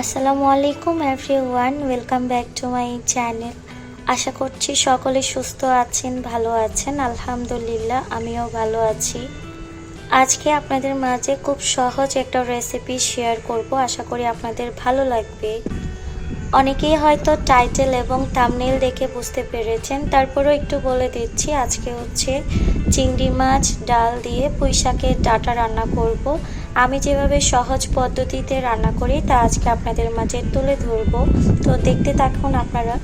আসসালামু আলাইকুম everyone, welcome back to my channel. আশা করছি সকলে সুস্থ আছেন, ভালো আছেন, আলহামদুলিল্লাহ, আমিও ভালো আছি। আজকে আপনাদের মাঝে খুব সহজ একটা রেসিপি শেয়ার করব, আশা করি আপনাদের ভালো লাগবে। অনেকেই হয়তো টাইটেল এবং থাম্বনেল দেখে বুঝতে পেরেছেন, তারপরেও একটু বলে দিচ্ছি, আজকে হচ্ছে চিংড়ি মাছ, ডাল দিয়ে পুঁই শাকের ডাটা রান্না করব। আমি যেভাবে সহজ পদ্ধতিতে রান্না করি, তা আজকে আপনাদের মাঝে তুলে ধরব। তো দেখতে থাকুন আপনারা।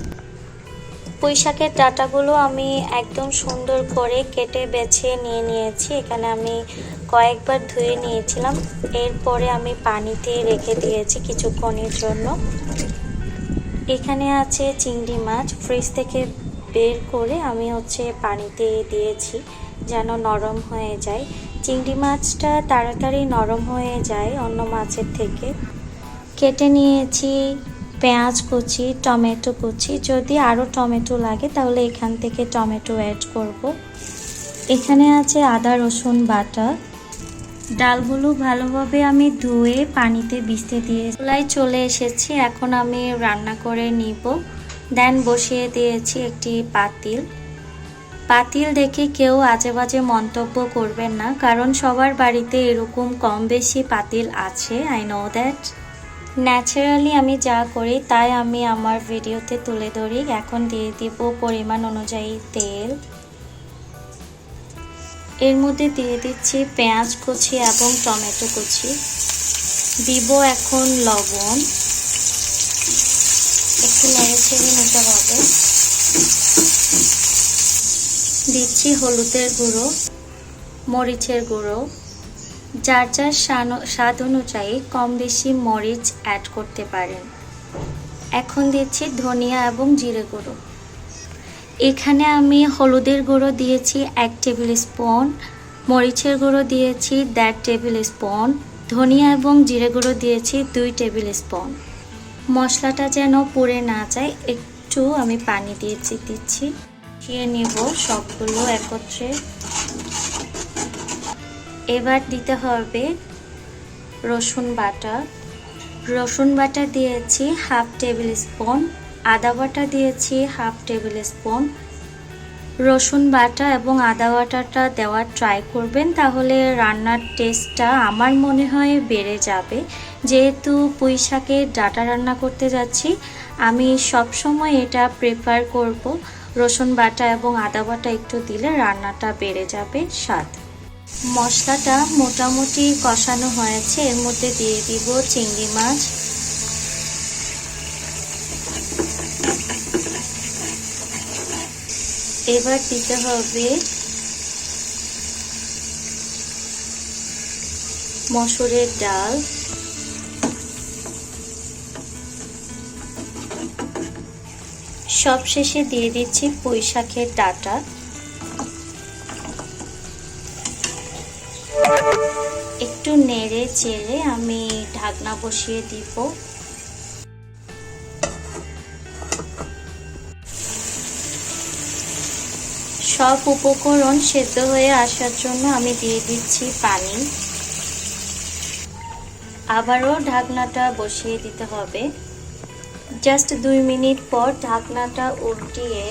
পুঁই শাকের ডাটাগুলো আমি একদম সুন্দর করে কেটে বেছে নিয়ে নিয়েছি। এখানে আমি কয়েকবার ধুয়ে নিয়েছিলাম। এরপরে আমি পানিতে রেখে দিয়েছি কিছুক্ষণের জন্য। এখানে আছে চিংড়ি মাছ। ফ্রিজ থেকে বের করে আমি হচ্ছে পানিতে দিয়েছি, যেন নরম হয়ে যায়। চিংড়ি মাছটা তাড়াতাড়ি নরম হয়ে যায় অন্য মাছের থেকে। কেটে নিয়েছি পেঁয়াজ কুচি, টমেটো কুচি। যদি আরও টমেটো লাগে তাহলে এখান থেকে টমেটো অ্যাড করব। এখানে আছে আদা, রসুন বাটা। ডালগুলো ভালোভাবে আমি ধুয়ে পানিতে ভিজতে দিয়ে চুলায় চলে এসেছি। এখন আমি রান্না করে নিব। দেন বসিয়ে দিয়েছি একটি পাতিল। পাতিল দেখে কেউ আজে বাজে মন্তব্য করবেন না, কারণ সবার বাড়িতে এরকম কম বেশি পাতিল আছে আই নো দ্যাট ন্যাচারালি আমি যা করি, তাই আমি আমার ভিডিওতে তুলে ধরি। এখন দিয়ে দিব পরিমাণ অনুযায়ী তেল। এর মধ্যে দিয়ে দিচ্ছি পেঁয়াজ কুচি এবং টমেটো কুচি। দিব এখন লবণ। একটু নেড়ে ছেড়ে নিতে হবে। দিচ্ছি হলুদের গুঁড়ো, মরিচের গুঁড়ো। যার যার স্বাদ অনুযায়ী কম বেশি মরিচ অ্যাড করতে পারেন। এখন দিচ্ছি ধনিয়া এবং জিরে গুঁড়ো। এখানে আমি হলুদের গুঁড়ো দিয়েছি এক টেবিল স্পুন, মরিচের গুঁড়ো দিয়েছি দেড় টেবিল স্পুন, ধনিয়া এবং জিরে গুঁড়ো দিয়েছি দুই টেবিল স্পুন। মশলাটা যেন পুড়ে না যায়, একটু আমি পানি দিয়েছি, দিচ্ছি। দিয়ে নেব সবগুলো একত্রে। এবার দিতে হবে রসুন বাটা। রসুন বাটা দিয়েছি হাফ টেবিল স্পুন, আদা বাটা দিয়েছি হাফ টেবিল স্পুন। রসুন বাটা এবং আদা বাটাটা দেওয়ার ট্রাই করবেন, তাহলে রান্নার টেস্টটা আমার মনে হয় বেড়ে যাবে। যেহেতু পুঁই শাকের ডাটা রান্না করতে যাচ্ছি, আমি সব সময় এটা প্রেফার করব। রসুন বাটা এবং আদা বাটা একটু দিলে রান্নাটা বেড়ে যাবে স্বাদ। মশলাটা মোটামুটি কষানো হয়েছে, এর মধ্যে দিয়ে দিব চিংড়ি মাছ। এবার দিতে হবে মসুরের ডাল। সব শেষে দিয়ে দিচ্ছি পুঁই শাকের ডাটা। একটু নেড়ে চেড়ে আমি ঢাকনা বসিয়ে দিব। সব উপকরণ সেদ্ধ হয়ে আসার জন্য আমি দিয়ে দিচ্ছি পানি। আবারও ঢাকনাটা বসিয়ে দিতে হবে। জাস্ট দুই মিনিট পর ঢাকনাটা উল্টিয়ে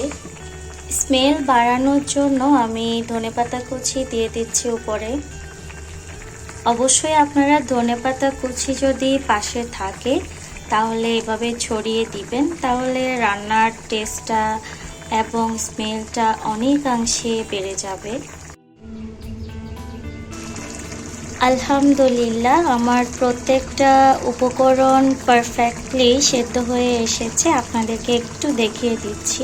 স্মেল বাড়ানোর জন্য আমি ধনেপাতা কুচি দিয়ে দিচ্ছি উপরে। অবশ্যই আপনারা ধনেপাতা কুচি যদি পাশে থাকে, তাহলে এভাবে ছড়িয়ে দিবেন। তাহলে রান্নার টেস্টটা এবং স্মেলটা অনেকাংশে বেড়ে যাবে। আলহামদুলিল্লাহ, আমার প্রত্যেকটা উপকরণ পারফেক্টলি সেদ্ধ হয়ে এসেছে। আপনাদেরকে একটু দেখিয়ে দিচ্ছি।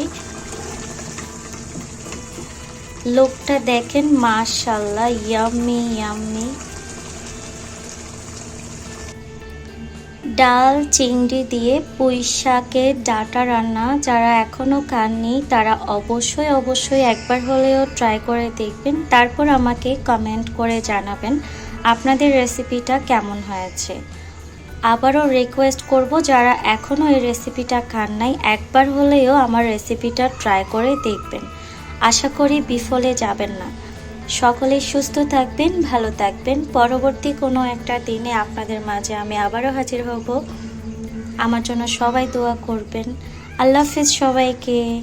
লোকটা দেখেন মাশাল্লাহ ইয়াম্মি ইয়াম্মি ডাল, চিংড়ি দিয়ে পুঁই শাকের ডাটা রান্না। যারা এখনও খাননি, তারা অবশ্যই অবশ্যই একবার হলেও ট্রাই করে দেখবেন। তারপর আমাকে কমেন্ট করে জানাবেন। আপনাদের রেসিপিটা কেমন হয়েছে? আবারও রিকোয়েস্ট করব যারা এখনও এই রেসিপিটা খান নাই, একবার হলেও আমার রেসিপিটা ট্রাই করে দেখবেন। আশা করি বিফলে যাবেন না। সকলে সুস্থ থাকবেন, ভালো থাকবেন। পরবর্তী কোনো একটা দিনে আপনাদের মাঝে আমি আবারও হাজির হব। আমার জন্য সবাই দোয়া করবেন। আল্লাহ হাফিজ সবাইকে।